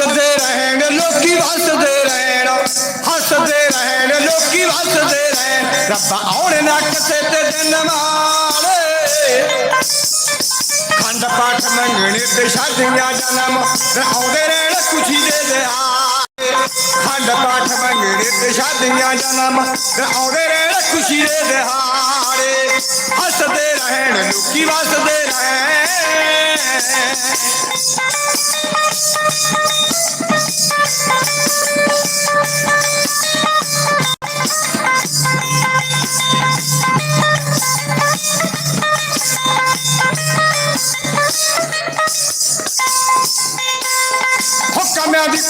ਹੱਸਦੇ ਰਹਿਣ, ਲੋਕੀ ਹੱਸਦੇ ਰਹਿਣ। ਹੱਸਦੇ ਰਹਿਣ, ਲੋਕੀ ਹੱਸਦੇ ਰਹਿਣ। ਰੱਬਾ ਆਉਣ ਨਾ ਕਿਸੇ ਤੇ ਦਿਨ ਮਾਰੇ ਖੰਡ ਪਾਠ ਮੰਗਣੇ ਤੇ ਸ਼ਾਦੀਆਂ ਜਨਮ। ਆਉਂਦੇ ਰਹਿਣ ਖੁਸ਼ੀ ਦੇ ਦਿਹਾੜੇ। ਖੰਡ ਪਾਠ ਮੰਗਣੇ ਤੇ ਸ਼ਾਦੀਆਂ ਜਨਮ। ਆਉਂਦੇ ਰਹਿਣ ਖੁਸ਼ੀ ਦੇ ਦਿਹਾੜੇ। ਹੱਸਦੇ ਰਹਿਣ, ਲੋਕੀ ਵਸਦੇ ਰਹਿਣ।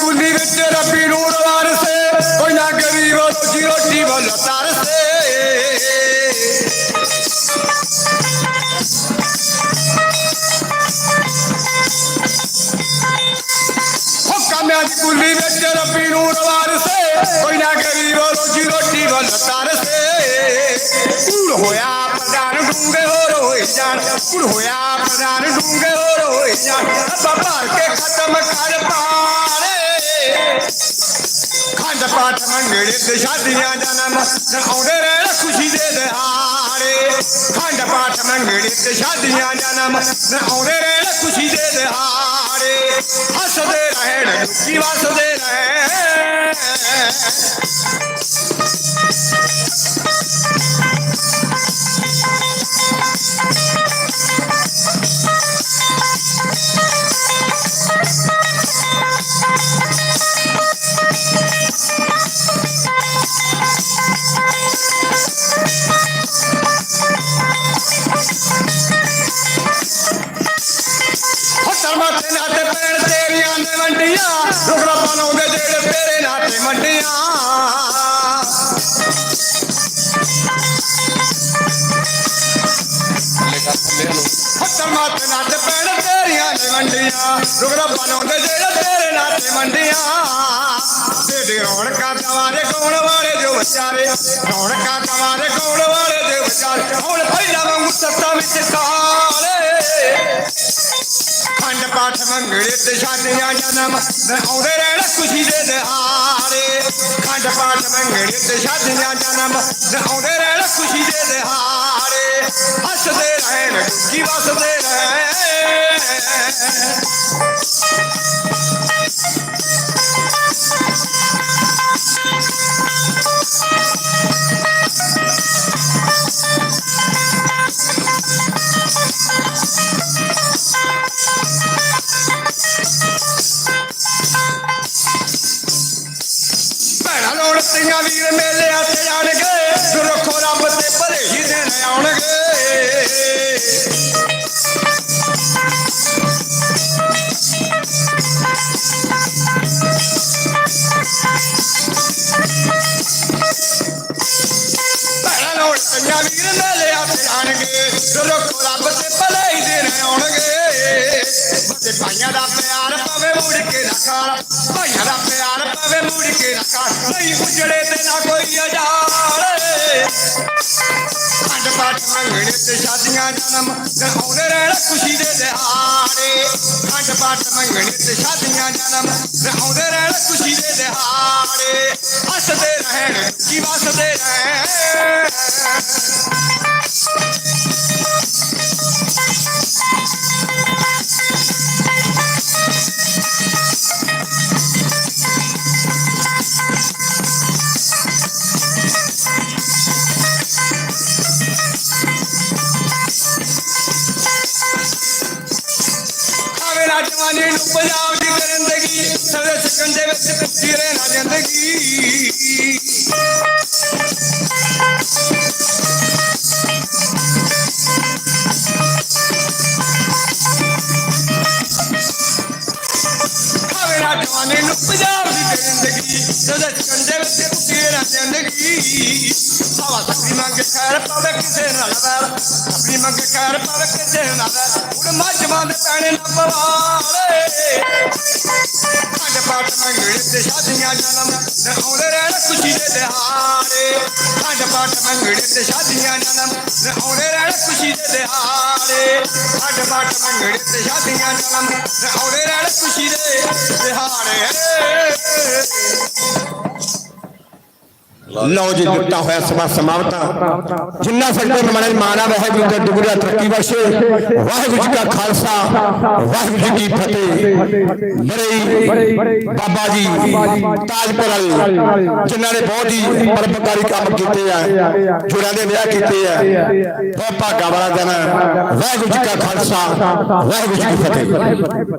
ਹੁਕਮਾਂ ਦੀ ਕੁੱਲੀ ਵਿੱਚ ਰੱਬੀ ਨੂਰ ਵਾਰਸੇ ਕੋਈ ਨਾ ਗਰੀਬ ਰੋਜੀ ਰੋਟੀ ਵੱਲ ਤਰਸੇ ਹੁਕਮਾਂ ਦੀ ਕੁੱਲੀ ਵਿੱਚ ਰੱਬੀ ਨੂਰ ਵਾਰਸੇ ਕੋਈ ਨਾ ਗਰੀਬ ਰੋਜੀ ਰੋਟੀ ਵੱਲ ਤਰਸੇ ਕੂੜ ਹੋਇਆ ਪ੍ਰਧਾਨ ਡੂੰਗੇ ਹੋਰ ਹੋਏ ਜਾਣ ਕੂੜ ਹੋਇਆ ਪ੍ਰਧਾਨ ਡੂੰਗੇ ਹੋਰ ਹੋਏ ਜਾਣ ਅੱਬਾ ਭਰ ਕੇ ਖਤਮ ਕਰ ਪਾਣੇ ਖੰਡ ਪਾਠ ਮੰਗੜੇ ਤੇ ਸ਼ਾਦੀਆਂ ਜਨਮ ਆਉਂਦੇ ਰਹਿਣ ਖੁਸ਼ੀ ਦੇ ਦਿਹਾੜੇ। ਖੰਡ ਪਾਠ ਮੰਗੜੇ ਤੇ ਸ਼ਾਦੀਆਂ ਜਨਮ ਆਉਂਦੇ ਰਹਿਣ ਖੁਸ਼ੀ ਦੇ ਦਿਹਾੜੇ। ਹੱਸਦੇ ਰਹਿਣ, ਦੁਖੀ ਵਸਦੇ ਰਹਿਣ। पेड़ तेरे नाटे मंडिया। माते नाटे पेड़ तेरिया ने मंडिया। रुगड़ा बनोंदे वाले जो बचारे। रौनका वाले जो बचारे। हूँ ਖੰਡ ਪਾਠ ਮੰਗੜੇ ਤੇ ਸ਼ਾਦੀਆਂ ਜਨਮ। ਆਉਂਦੇ ਰਹਿਣ ਖੁਸ਼ੀ ਦੇ ਦਿਹਾੜੇ। ਖੰਡ ਪਾਠ ਮੰਗੜੇ ਤੇ ਸ਼ਾਦੀਆਂ ਜਨਮ। ਆਉਂਦੇ ਰਹਿਣ ਖੁਸ਼ੀ ਦੇ ਦਿਹਾੜੇ। ਹੱਸਦੇ ਰਹਿਣ ਦੁਖੀ ਵਸਦੇ ਰਹਿਣ। ਵੀਰ ਮੇਲਿਆਂ ਤੇ ਜਾਣਗੇ ਰੱਖੋ ਰੱਬ ਤੇ ਭਲੇ ਹੀ ਦਿਨ ਆਉਣਗੇ ਭੈਣਾਂ ਲੋੜ ਤੀਆਂ ਵੀਰ ਮੇਲਿਆਂ ਤੇ ਜਾਣਗੇ ਰੱਖੋ ਰੱਬ ਤੇ ਭਲੇ ਹੀ ਦਿਨ ਆਉਣਗੇ ਬੱਚੇ ਭਾਈਆਂ ਦਾ ਪਿਆਰ ਪਵੇ ਮੁੜ ਕੇ ਨਾ ਖਾਣ ਭਾਈਆਂ ਦਾ ਪਿਆਰ ਪਵੇ ਮੁੜ ਕੇ ਨਾ ਖਾਣ ਨਹੀਂ ਉਜੜੇ ਤੇ ਨਾ ਕੋਈ ਅਜਾਲੇ ਖੰਡ ਪਾਠ ਮੰਗਣੇ ਤੇ ਸ਼ਾਦੀਆਂ ਜਨਮ ਆਉਂਦੇ ਰਹਿਣ ਖੁਸ਼ੀ ਦੇ ਦਿਹਾੜੇ ਖੰਡ ਪਾਠ ਮੰਗਣੇ ਤੇ ਸ਼ਾਦੀਆਂ ਜਨਮ ਆਉਂਦੇ ਰਹਿਣ ਖੁਸ਼ੀ ਦੇ ਦਿਹਾੜੇ ਹੱਸਦੇ ਰਹਿਣ ਜੀ ਵਸਦੇ ਰਹਿਣ ਜਵਾਨੀ ਨੂੰ ਪੰਜਾਬ ਦੀ ਕਰੰਦਗੀ ਸਵੇ ਸਕੰਦੇ ਵਿੱਚ ਕੱਚੀ ਰਹਿ ਨਾ ਜ਼ਿੰਦਗੀ ਖਾਵੇ ਨਾ ਜਵਾਨੀ ਨੂੰ ਪੰਜਾਬ ਦੀ ਕਰੰਦਗੀ ਸਵੇ ਸਕੰਦੇ ਵਿੱਚ ਕੱਚੀ ਰਹਿ ਨਾ ਜ਼ਿੰਦਗੀ ਸਾਵਾ ਸਕਰੀ ਮੰਗ ਖੈਰ ਪਾਵੇ ਮੰਗ ਖੈਰ ਪਾਵੇ ਕਿਸੇ ਨਾਲ ਹੁਣ ਮੱਝਾਂ ਦੇ ਪੈਣੇ ਨਾ ਪਵਾਲੇ ਖੰਡ ਪਾਠ ਮੰਗਣੇ ਤੇ ਸ਼ਾਦੀਆਂ ਜਨਮ ਆਉਂਦੇ ਰਹਿਣ ਖੁਸ਼ੀ ਦੇ ਦਿਹਾੜੇ। ਖੰਡ ਪਾਠ ਮੰਗਣੇ ਤੇ ਸ਼ਾਦੀਆਂ ਜਨਮ ਆਉਂਦੇ ਰਹਿਣ ਖੁਸ਼ੀ ਦੇ ਦਿਹਾੜੇ। ਖੰਡ ਪਾਠ ਮੰਗਣੇ ਤੇ ਸ਼ਾਦੀਆਂ ਜਨਮ ਆਉਂਦੇ ਰਹਿਣ ਖੁਸ਼ੀ ਦੇ ਦਿਹਾੜੇ। ਲਓ ਜੀ ਦਿੱਤਾ ਹੋਇਆ ਸਮਾਂ ਸਮਾਪਤ। ਜਿੰਨਾ ਸਕਦੇ ਮਨ ਮਾਨਾ ਵਾਹਿਗੁਰੂ ਦਾ ਦੁਗਰਾ ਤਰੱਕੀ ਬਖਸ਼ੇ। ਵਾਹਿਗੁਰੂ ਜੀ ਕਾ ਖਾਲਸਾ ਵਾਹਿਗੁਰੂ ਜੀ ਕੀ ਫਤਿਹ। ਬੜੇ ਬਾਬਾ ਜੀ ਤਾਜਪੁਰ ਵਾਲੇ ਜਿਨ੍ਹਾਂ ਨੇ ਬਹੁਤ ਹੀ ਪਰਪਕਾਰੀ ਕੰਮ ਕੀਤੇ ਆ ਜੁੜਾਂ ਦੇ ਵਿਆਹ ਕੀਤੇ ਆ। ਬਹੁਤ ਭਾਗਾ ਵਾਲਾ ਦਿਨ। ਵਾਹਿਗੁਰੂ ਜੀ ਕਾ ਖਾਲਸਾ ਵਾਹਿਗੁਰੂ ਜੀ ਕੀ ਫਤਿਹ।